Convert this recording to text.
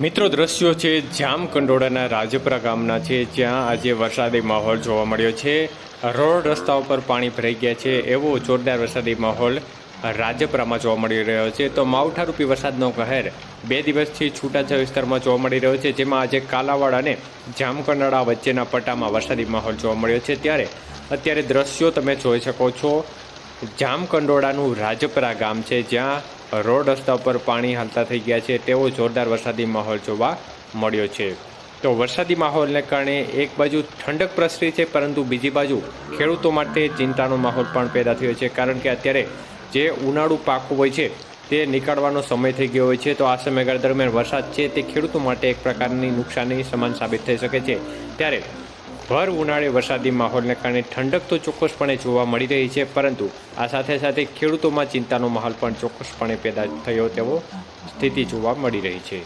મિત્રો, દ્રશ્યો છે જામ કંડોળાના રાજપરા ગામના છે, જ્યાં આજે વરસાદી માહોલ જોવા મળ્યો છે. રોડ રસ્તા ઉપર પાણી ભરાઈ ગયા છે. એવો જોરદાર વરસાદી માહોલ રાજપરામાં જોવા મળી રહ્યો છે. તો માવઠારૂપી વરસાદનો કહેર બે દિવસથી છૂટાછવાયા વિસ્તારમાં જોવા મળી રહ્યો છે. જેમાં આજે કાલાવાડ અને જામકંડાળા વચ્ચેના પટ્ટામાં વરસાદી માહોલ જોવા મળ્યો છે. ત્યારે અત્યારે દ્રશ્યો તમે જોઈ શકો છો. જામકંડોળાનું રાજપરા ગામ છે, જ્યાં રોડ રસ્તા પર પાણી હાલતા થઈ ગયા છે. તેવો જોરદાર વરસાદી માહોલ જોવા મળ્યો છે. તો વરસાદી માહોલને કારણે એક બાજુ ઠંડક પ્રસરી છે, પરંતુ બીજી બાજુ ખેડૂતો માટે ચિંતાનો માહોલ પણ પેદા થયો છે, કારણ કે અત્યારે જે ઉનાળુ પાકું હોય છે તે નીકાળવાનો સમય થઈ ગયો હોય છે. તો આ સમયગાળા દરમિયાન વરસાદ છે તે ખેડૂતો માટે એક પ્રકારની નુકસાની સમાન સાબિત થઈ શકે છે. ત્યારે ભર ઉનાળે વરસાદી માહોલને કારણે ઠંડક તો ચોક્કસપણે જોવા મળી રહી છે, પરંતુ આ સાથે સાથે ખેડૂતોમાં ચિંતાનો માહોલ પણ ચોક્કસપણે પેદા થયો તેવો સ્થિતિ જોવા મળી રહી છે.